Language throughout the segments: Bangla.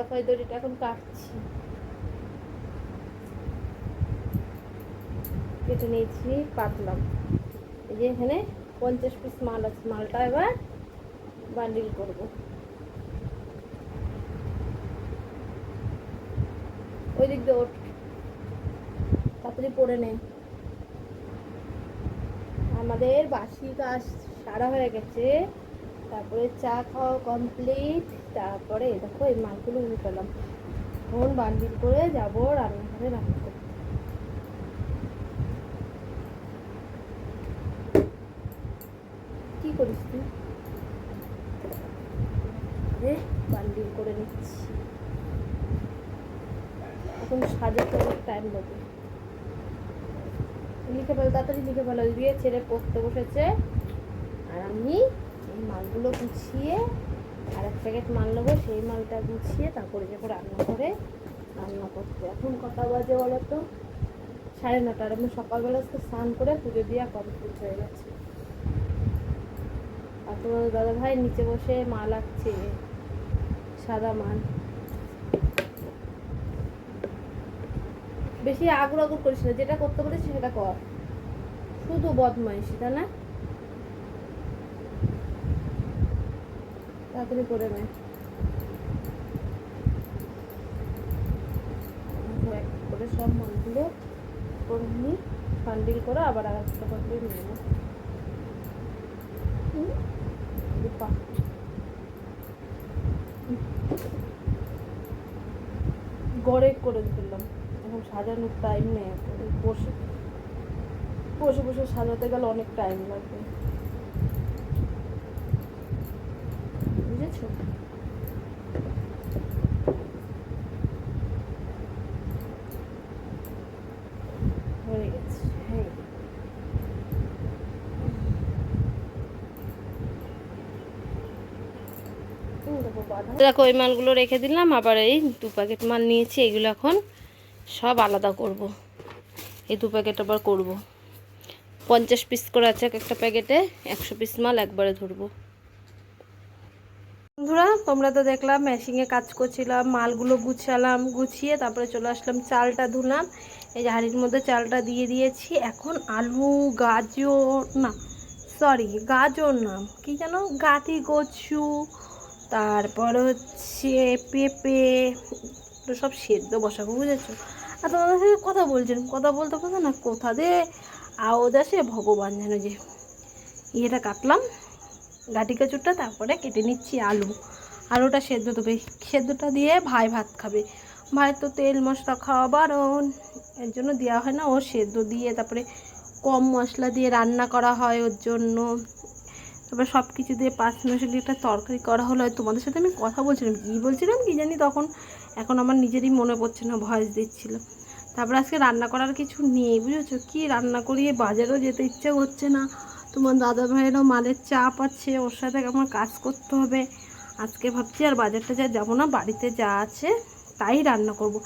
দেখো দড়িটা এখন কাটছি। কেটে নিয়েছি কাটলাম এই যে এখানে পঞ্চাশ পিস মাল আছে, মালটা এবার বান্ডিল করব। ওই দিক দিয়ে ওঠ। তাড়াতাড়ি পরে নে। আমাদের বাসি কাজ সারা হয়ে গেছে। তারপরে চা খাওয়া কমপ্লিট তারপরে দেখো এই মালগুলো উঠালাম এখন বান্ডিল করে যাব রান্নাঘরে রান্না করতে। কি করিস তুই? এ, বান্ডিল করে নিচ্ছি। এখন সাজাতে অনেক টাইম লাগে লিখে ফেলো, তাড়াতাড়ি লিখে ফেলো দিয়ে ছেড়ে পড়তে বসেছে। আর আমি গুছিয়ে আর এক প্যাকেট মাল নেব, সেই মালটা গুছিয়ে তারপরে যাব রান্না করে, রান্না করতে। এখন কটা বাজে বলো তো সাড়ে নটার আমি সকালবেলা আজকে স্নান করে পুজো দেওয়া কমপ্লিট হয়ে গেছে। আর তোমার দাদা ভাই নিচে বসে মা লাগছে, সাদা মাল। বেশি আগুর আগুর করিস না, যেটা করতে বলিস সেটা কর। শুধু বদমাইশি, তাই না? তাড়াতাড়ি করে নে করে সব মালগুলো করে নিই বান্ডিল করে আবার আর একটা করে নিয়ে নেব গড়ে করে দিলাম এখন সাজানোর টাইম নেই বসে বসে বসে সাজাতে গেলে অনেক টাইম লাগবে। বুঝেছ? হয়ে দেখো ওই মালগুলো রেখে দিলাম, আবার এই দু প্যাকেট মাল নিয়েছি, এগুলো এখন সব আলাদা করব। এই দু প্যাকেট আবার করব। পঞ্চাশ পিস করে আছে এক একটা প্যাকেটে, একশো পিস মাল একবারে ধরবো। বন্ধুরা, তোমরা তো দেখলাম মেশিংয়ে কাজ করছিলাম, মালগুলো গুছালাম, গুছিয়ে তারপরে চলে আসলাম চালটা ধুলাম। এই হাঁড়ির মধ্যে চালটা দিয়ে দিয়েছি। এখন আলু, গাজর, না সরি গাজর নাম কি যেন গাটি কচু, তারপর হচ্ছে পেঁপে সব সেদ্ধ বসাবো, বুঝেছ? আর তোমাদের সাথে কথা বলছিলাম কথা বলতে বলতে না, কোথা দিয়ে আওয়াজ আসে, ভগবান যেন যে, ইয়েটা কাটলাম। গাটি কচুরটা তারপরে কেটে নিচ্ছি আলু। আলুটা সেদ্ধ দেবে। সেদ্ধটা দিয়ে ভাই ভাত খাবে। ভাই তো তেল মশলা খাওয়া বারণ এর জন্য দেওয়া হয় না, ও সেদ্ধ দিয়ে তারপরে কম মশলা দিয়ে রান্না করা হয় ওর জন্য। তারপরে সব কিছু দিয়ে পাঁচ মিনিট একটা তরকারি করা হলো। তোমাদের সাথে আমি কথা বলছিলাম, কী বলছিলাম কী জানি তখন, এখন আমার নিজেরই মনে পড়ছে না, ভয়েস দিচ্ছিলাম তারপরে আজকে রান্না করার কিছু নেই, বুঝেছ? কী রান্না করিয়ে বাজারেও যেতে ইচ্ছে করছে না। তোমার দাদা ভাইয়েরও মালের চাপ আছে, ওর সাথে আমার কাজ করতে হবে। আজকে ভাবছি আর বাজারটা যা যাব না, বাড়িতে যা আছে তাই রান্না করব।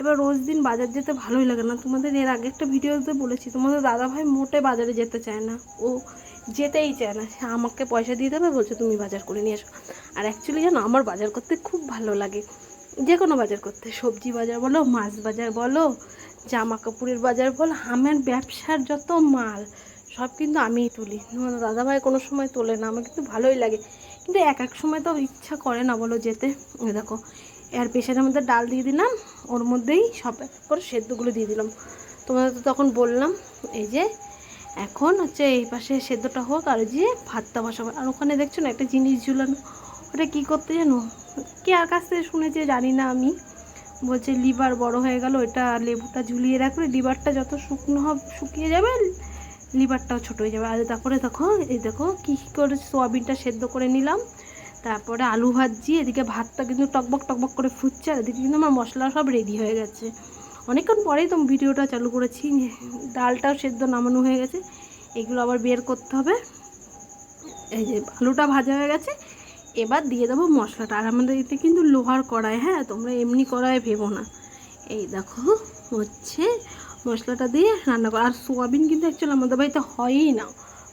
এবার রোজ দিন বাজার যেতে ভালোই লাগে না। তোমাদের এর আগে একটা ভিডিওতে বলেছি, তোমাদের দাদা ভাই মোটে বাজারে যেতে চায় না। ও যেতেই চায় না। আমাকে পয়সা দিয়ে দেবে, বলছে তুমি বাজার করে নিয়ে এসো। আর অ্যাকচুয়ালি জানো, আমার বাজার করতে খুব ভালো লাগে। যে কোনো বাজার করতে, সবজি বাজার বলো, মাছ বাজার বলো জামা কাপড়ের বাজার বলো, আমার ব্যবসার যত মাল সব কিন্তু আমিই তুলি। দাদাভাই কোনো সময় তোলে না, আমার কিন্তু ভালোই লাগে। কিন্তু এক এক সময় তো ইচ্ছা করে না বলো যেতে। দেখো, এর প্রেশারের মধ্যে ডাল দিয়ে দিলাম, ওর মধ্যেই সব করে সেদ্ধগুলো দিয়ে দিলাম। তোমাদের তো তখন বললাম, এই যে এখন হচ্ছে এই পাশে সেদ্ধটা হোক আর যে ভাতটা বসাবো। আর ওখানে দেখছ না একটা জিনিস ঝুলানো, ওটা কী করতে জানো? কে আর কাছ থেকে শুনেছে জানি না আমি। বলছে লিভার বড় হয়ে গেল ওটা লেবুটা ঝুলিয়ে রাখলে লিভারটা যত শুকনো হবে, শুকিয়ে যাবে লিভারটাও ছোটো হয়ে যাবে। আর তারপরে দেখো, এই দেখো কী কী করে সোয়াবিনটা সেদ্ধ করে নিলাম। তারপরে আলু ভাজি এদিকে ভাতটা কিন্তু টকবক টকবক করে ফুটছে, আর এদিকে কিন্তু আমার মশলা সব রেডি হয়ে গেছে। অনেকক্ষণ পরেই তো ভিডিওটা চালু করেছি, ডালটাও সেদ্ধ নামানো হয়ে গেছে। এগুলো আবার বের করতে হবে। এই যে আলুটা ভাজা হয়ে গেছে, এবার দিয়ে দেবো মশলাটা। আর আমাদের এতে কিন্তু লোহার কড়াই হ্যাঁ তোমরা এমনি কড়াই ভেবো না। এই দেখো, হচ্ছে মশলাটা দিয়ে রান্না করা। আর সোয়াবিন কিন্তু অ্যাকচুয়ালি আমাদের বাড়িতে হয়ই না।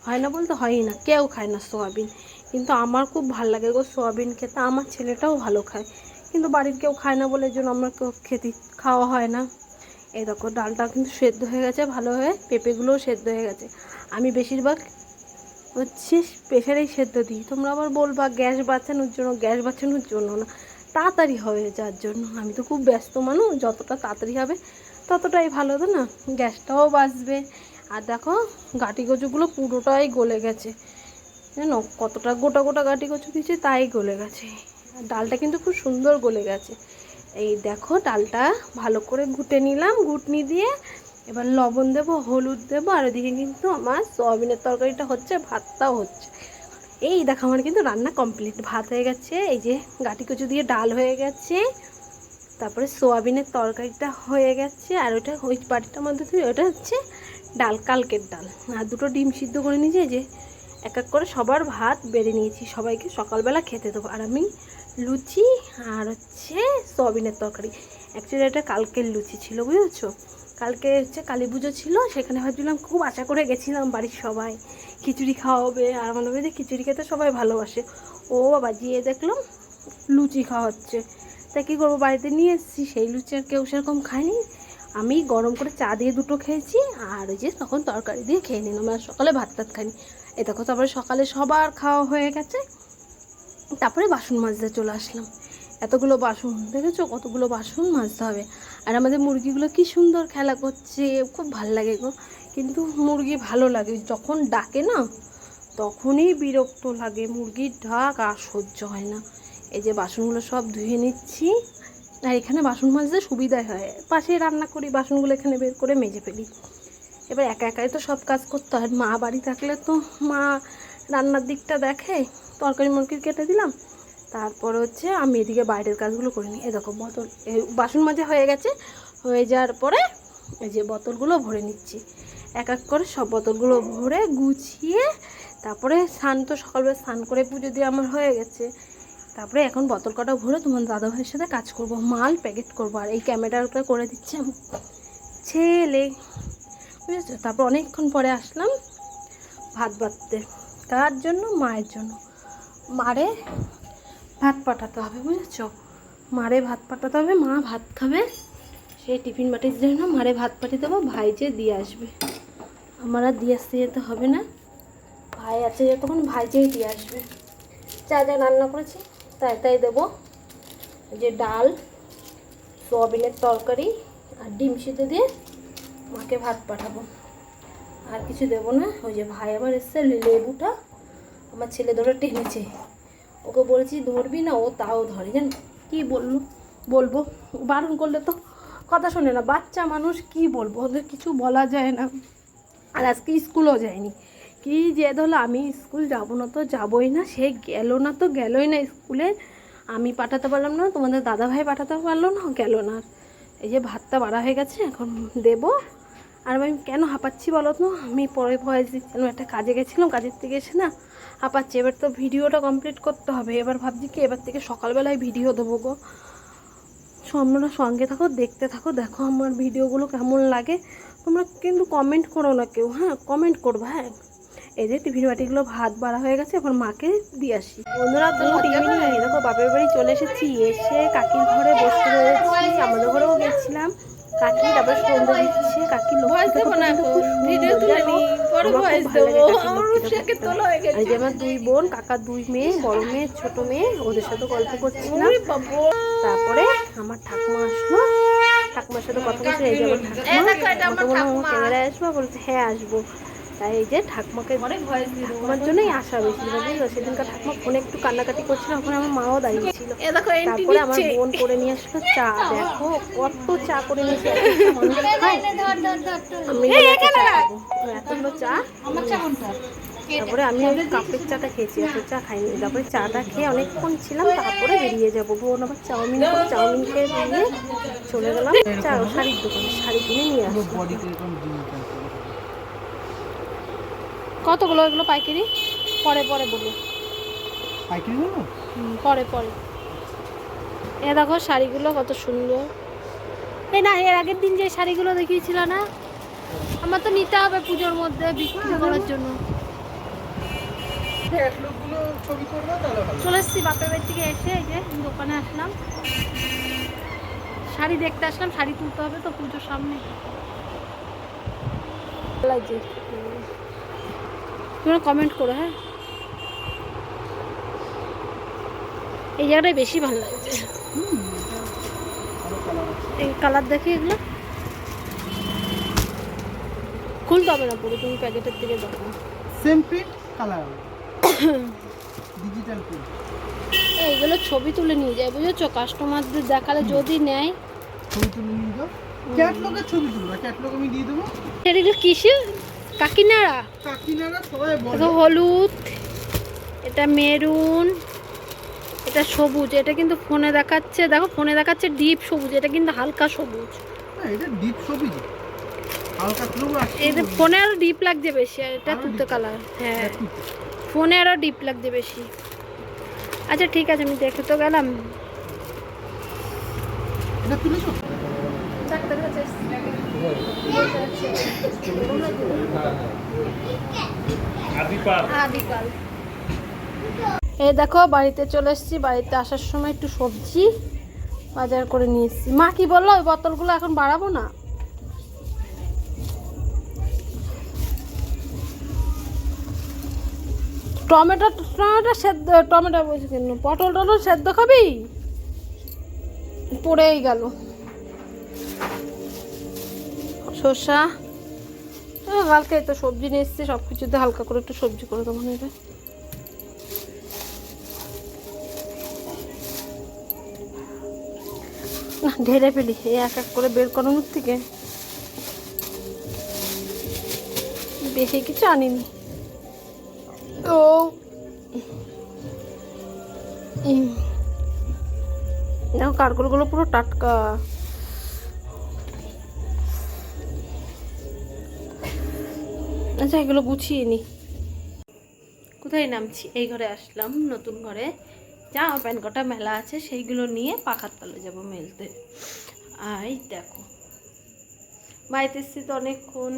হয় না বলতে হয়ই না। কেউ খায় না সোয়াবিন। কিন্তু আমার খুব ভালো লাগে গো সোয়াবিন খেতে। আমার ছেলেটাও ভালো খায়। কিন্তু বাড়ির কেউ খায় না বলে জন্য আমার কেউ খেতে খাওয়া হয় না। এই দেখো ডালটা কিন্তু সেদ্ধ হয়ে গেছে, ভালো হয়ে পেঁপেগুলোও সেদ্ধ হয়ে গেছে। আমি বেশিরভাগ হচ্ছে প্রেশারেই সেদ্ধ দিই। তোমরা আবার বলবা, গ্যাস বাঁচানোর জন্য, গ্যাস বাঁচানোর জন্য না। তাড়াতাড়ি হবে যার জন্য। আমি তো খুব ব্যস্ত মানুষ, যতটা তাড়াতাড়ি হবে ততটাই ভালো তো না? গ্যাসটাও বাঁচবে আর দেখো গাটি কচুগুলো পুরোটাই গলে গেছে। জানো, কতটা গোটা গোটা গাটি কচু দিয়েছে, তাই গলে গেছে। ডালটা কিন্তু খুব সুন্দর গলে গেছে। এই দেখো, ডালটা ভালো করে ঘুটে নিলাম, ঘুটনি দিয়ে এবার লবণ দেবো, হলুদ দেবো, আর ওদিকে কিন্তু আমার সয়াবিনের তরকারিটা হচ্ছে, ভাতটাও হচ্ছে। এই দেখো, আমার কিন্তু রান্না কমপ্লিট। ভাত হয়ে গেছে, এই যে গাটি কচু দিয়ে ডাল হয়ে গেছে। তারপরে সোয়াবিনের তরকারিটা হয়ে গেছে, আর ওটা ওই বাটিটার মধ্যে দিয়ে ওটা হচ্ছে ডাল, কালকের ডাল। আর দুটো ডিম সিদ্ধ করে নিয়েছি যে এক এক করে সবার ভাত বেড়ে নিয়েছি, সবাইকে সকালবেলা খেতে দেবো। আর আমি লুচি আর হচ্ছে সোয়াবিনের তরকারি। অ্যাকচুয়ালি এটা কালকের লুচি ছিল, বুঝেছ? কালকে হচ্ছে কালী পুজো ছিল, সেখানে ভাবছিলাম খুব আশা করে গেছিলাম বাড়ির সবাই। খিচুড়ি খাওয়া হবে আর হবে যে খিচুড়ি খেতে সবাই ভালোবাসে। ও বাবা গিয়ে দেখলাম লুচি খাওয়া হচ্ছে। তা কী করব? বাড়িতে নিয়ে এসেছি। সেই লুচি আর কেউ সেরকম খায়নি। আমি গরম করে চা দিয়ে দুটো খেয়েছি আর ওই যে তখন তরকারি দিয়ে খেয়ে নিলাম আর সকালে ভাত টাত খাইনি। এ দেখো, তারপরে সকালে সবার খাওয়া হয়ে গেছে। তারপরে বাসন মাজতে চলে আসলাম। এতগুলো বাসন, দেখেছ? কতগুলো বাসন মাজতে হবে। আর আমাদের মুরগিগুলো কি সুন্দর খেলা করছে। খুব ভালো লাগে গো। কিন্তু মুরগি ভালো লাগে। যখন ডাকে না, তখনই বিরক্ত লাগে। মুরগির ঢাক আর সহ্য হয় না। এই যে বাসনগুলো সব ধুয়ে নিচ্ছি। আর এখানে বাসন মাজতে সুবিধাই হয়। পাশে রান্না করি, বাসনগুলো এখানে বের করে মেজে ফেলি। এবার একা একাই তো সব কাজ করতে হয়। মা বাড়ি থাকলে তো মা রান্নার দিকটা দেখে, তরকারি মরকারি কেটে দিলাম। তারপর হচ্ছে আমি এদিকে বাইরের কাজগুলো করে নিই। দেখো বোতল বাসন মাজা হয়ে গেছে। হয়ে যাওয়ার পরে এই যে বোতলগুলো ভরে নিচ্ছি। এক এক করে সব বোতলগুলো ভরে গুছিয়ে, তারপরে স্নান তো সকালবেলা স্নান করে পুজো দিয়ে আমার হয়ে গেছে। তারপরে এখন বোতল কটা ভরে তোমার দাদা ভাইয়ের সাথে কাজ করব, মাল প্যাকেট করব, আর এই ক্যামেরাটা করে দিচ্ছে আমি। ছেলে, বুঝেছ? তারপর অনেকক্ষণ পরে আসলাম ভাত বাড়তে কার জন্য, মায়ের জন্য। মারে ভাত পাঠাতে হবে, বুঝেছ? মারে ভাত পাঠাতে হবে, মা ভাত খাবে। সেই টিফিন বাটির জন্য মারে ভাত পাঠিয়ে দেবো, ভাই যে দিয়ে আসবে। আমার আর দিয়ে আসতে যেতে হবে না। ভাই আছে যতক্ষণ, ভাই যেই দিয়ে আসবে। যা যা রান্না করেছি। তাই তাই দেবো। যে ডাল, সোয়াবিনের তরকারি আর ডিম সিদ্ধ দিয়ে মাকে ভাত পাঠাবো। আর কিছু দেবো না, ওই যে ভাই আবার এসছে লেবুটা আমার ছেলে ধরে টেনেছে। ওকে বলেছি, ধরবি না, ও তাও ধরে। জান, কি বলল, বলব? বারণ করলে তো কথা শোনে না। বাচ্চা মানুষ কি বলব? ওদের কিছু বলা যায় না। আর আজকে স্কুলও যায়নি। কি যে হলো আমি স্কুল যাব না তো যাবোই না, সে গেল না তো গেলই না স্কুলে। আমি পাঠাতে পারলাম না, তোমাদের দাদাভাই পাঠাতে পারল না, গেল না। এই যে ভাতটা বাড়া হয়ে গেছে, এখন দেবো। আর আমি কেন হাঁপাচ্ছি বলো তো? আমি পরে ভয়েস দিচ্ছিলাম একটা কাজে গেছিলাম, কাজের থেকে এসে না হাঁপাচ্ছি। এবার তো ভিডিওটা কমপ্লিট করতে হবে, এবার ভাবছি কি, এবার থেকে সকালবেলায় ভিডিও দেবো গো। তোমরা সঙ্গে থাকো, দেখতে থাকো, দেখো আমার ভিডিওগুলো কেমন লাগে। তোমরা কিন্তু কমেন্ট করো না কেউ হ্যাঁ? কমেন্ট করব হ্যাঁ? এই যে টিফিন বাটিগুলো ভাত বাড়া হয়ে গেছে এখন মাকে দিয়ে আসি। বন্ধুরা গুড ইভিনিং দেখো বাপের বাড়ি চলে এসেছি এসে কাকির ঘরে বসে রয়েছি আমাদের ঘরেও গেছিলাম। কাকি তারপর সন্ধ্যে দিচ্ছে কাকি এই যে আমার দুই বোন কাকার দুই মেয়ে বড় মেয়ে ছোট মেয়ে ওদের সাথে গল্প করছিলাম। তারপরে আমার ঠাকুমা আসলো। ঠাকুমার সাথে কথা বলছে এই যে আমার ঠাকুমা। ক্যামেরায় আসব বলছে হ্যাঁ আসব। তাই এই যে ঠাকুমাকে ঠাকুমার জন্যই আসা বুঝলো সেদিনকার ঠাকুমা ফোনে একটু কান্নাকাটি করছিল ওখানে আমার মাও দাঁড়িয়েছিল তারপরে আমার বোন করে নিয়ে আসলো চা। দেখো কত চা করে নিয়ে। আমি এত চা খাব। এতগুলো চা। তারপরে আমি ওই কাপের চাটা খেয়েছি এত চা খাইনি। তারপরে চাটা খেয়ে অনেকক্ষণ ছিলাম তারপরে বেরিয়ে যাব। বোন আবার চাউমিন চাউমিন খেয়ে দিয়ে চলে গেলাম চা শাড়ির দোকানে। শাড়ি কিনে নিয়ে আসব কতগুলো? এগুলো পাইকারি? পরে পরে বলব। পাইকারি হুম, পরে পরে। এ দেখো শাড়িগুলো কত সুন্দর। এই না এর আগের দিন যে শাড়িগুলো দেখিয়েছিল না? আমার তো নিতে হবে পুজোর মধ্যে বিক্রি করার জন্য। চলে এসছি বাপের বাড়ি থেকে এসে এই যে দোকানে আসলাম। শাড়ি দেখতে আসলাম শাড়ি তুলতে হবে তো পুজোর সামনে। তোমরা কমেন্ট করো হ্যাঁ? এই জায়গাটাই বেশি ভালো লাগছে। এই কালার দেখে এগুলো? খুলতে হবে না পুরো তুমি প্যাকেটের দিকে দেখো same print colour digital print এইগুলো ছবি তুলে নিয়ে যায় বুঝেছ? কাস্টমারদের দেখালে যদি নেয়। ছবি তুলে নিয়ে যাও। ক্যাটলগের ছবি তুলবা ক্যাটলগ আমি দিয়ে দেবো। সেগুলো কিসে কাকিনাড়া? হলুদ এটা মেরুন এটা সবুজ এটা কিন্তু ফোনে দেখাচ্ছে দেখো ফোনে দেখাচ্ছে ডিপ সবুজ এটা কিন্তু হালকা সবুজ। এটা ডিপ তুলবো এটা ফোনে আরও ডিপ লাগছে বেশি আর এটা তুলতে কালার হ্যাঁ। ফোনে আরও ডিপ লাগছে বেশি। আচ্ছা ঠিক আছে আমি দেখে তো গেলাম। এটা তুলেছো? এই দেখো, বাড়িতে চলে এসেছি। বাড়িতে আসার সময় একটু সবজি বাজার করে নিয়ে এসেছি মা কি বলল, ওই বোতলগুলো এখন বাড়াবো না? টমেটো টমেটো সেদ্ধ, টমেটো বলছি কেন? পটল টটল সেদ্ধ খাবি? পড়েই গেল। শসা। আহ, কালকে তো সবজি নিয়ে এসছি সব কিছুতে হালকা করে একটু সবজি করে দেবো নেবে। না ঢেলে ফেলি এই এক এক করে বের করানোর থেকে। বেশি কিছু আনিনি। উম। দেখো পুরো টাটকা। আচ্ছা এগুলো গুছিয়ে নি। কোথায় নামছি? এই ঘরে আসলাম, নতুন ঘরে। জামা প্যান্ট কটা মেলা আছে, সেইগুলো নিয়ে পাখার তলে যাব মেলতে। আই, দেখো। বাড়িতে এসছি তো অনেকক্ষণ।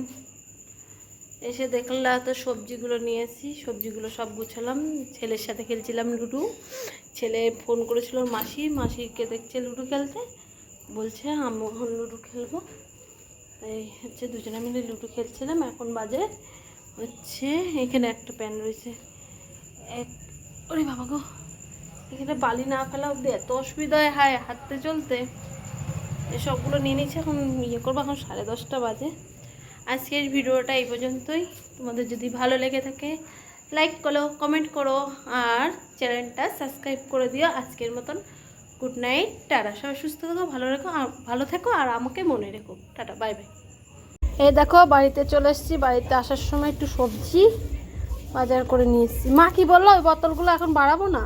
এসে দেখলাম তো সবজিগুলো নিয়েছি সবজিগুলো সব গুছালাম। ছেলের সাথে খেলছিলাম লুডু। ছেলে ফোন করেছিল মাসি। মাসিকে দেখছে লুডু খেলতে। বলছে আমি এখন লুডো খেলব। তাই হচ্ছে দুজনে মিলে লুডো খেলছিলাম, এখন বাজে হচ্ছে এখানে একটা প্যান রয়েছে। এক, ওরে বাবা গো, এখানে বালি না ফেলা অব্দি এত অসুবিধা হয়, হায়, হাঁটতে চলতে। এসবগুলো নিয়ে নিচ্ছে এখন ইয়ে করব, এখন সাড়ে দশটা বাজে। আজকের ভিডিওটা এই পর্যন্তই। তোমাদের যদি ভালো লেগে থাকে লাইক করো কমেন্ট করো, আর চ্যানেলটা সাবস্ক্রাইব করে দিও আজকের মতন। Good night tata. সবাই সুস্থ থেকো, ভালো রেখো ভালো থেকো, আর আমাকে মনে রেখো। টাটা বাই বাই এই দেখো, বাড়িতে চলে এসেছি। বাড়িতে আসার সময় একটু সবজি বাজার করে নিয়ে এসেছি মা কি বলল, ওই বোতলগুলো এখন বাড়াবো না?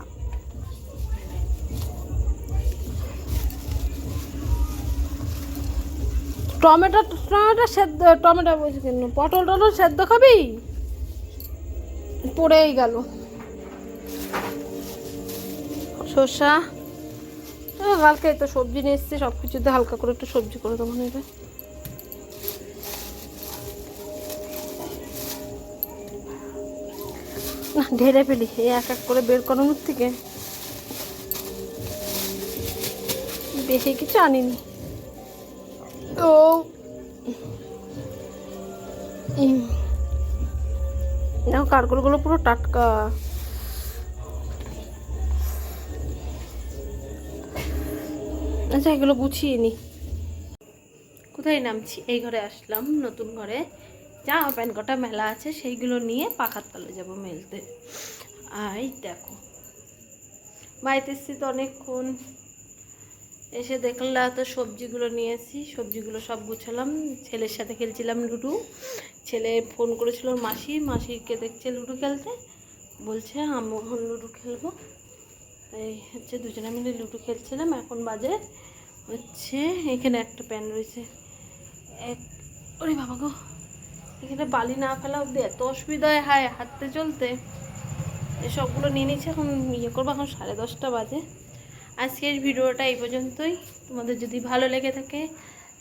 টমেটো টমেটো সেদ্ধ, টমেটো বলছি কেন? পটল টটল সেদ্ধ খাবি? পড়েই গেল। শসা আহ, কালকে তো সবজি নিয়ে এসছি সব কিছুতে হালকা করে একটু সবজি করে দেবো নেবে না ঢেলে ফেলি এই এক এক করে বের করানোর থেকে। বেশি কিছু আনিনি। উম। দেখো পুরো টাটকা। আচ্ছা এগুলো গুছিয়ে নি। কোথায় নামছি? এই ঘরে আসলাম, নতুন ঘরে। জামা প্যান্ট কটা মেলা আছে, সেইগুলো নিয়ে পাখার তলে যাব মেলতে। আই, দেখো। বাড়িতে এসছি তো অনেকক্ষণ। এসে দেখলাম তো সবজিগুলো নিয়েছি সবজিগুলো সব গুছালাম। ছেলের সাথে খেলছিলাম লুডু। ছেলে ফোন করেছিল মাসি, মাসিকে দেখছে লুডো খেলতে। বলছে আমি লুডো খেলব। তাই হচ্ছে দুজনে মিলে লুডো খেলছিলাম, এখন বাজে হচ্ছে এখানে একটা প্যান রয়েছে। এক ওরে বাবা গো, এখানে বালি না ফেলা অব্দি এত অসুবিধা হয়, হায়, হাঁটতে চলতে। এসবগুলো নিয়ে নিচ্ছে এখন ইয়ে করব, এখন সাড়ে দশটা বাজে। আজকের ভিডিওটা এই পর্যন্তই। তোমাদের যদি ভালো লেগে থাকে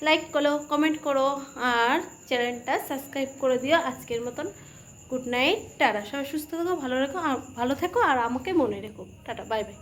লাইক করো কমেন্ট করো, আর চ্যানেলটা সাবস্ক্রাইব করে দিও আজকের মতন। Good night tata. সবাই সুস্থ থাকো, ভালো রেখো ভালো থেকো, আর আমাকে মনে রেখো। Tata bye bye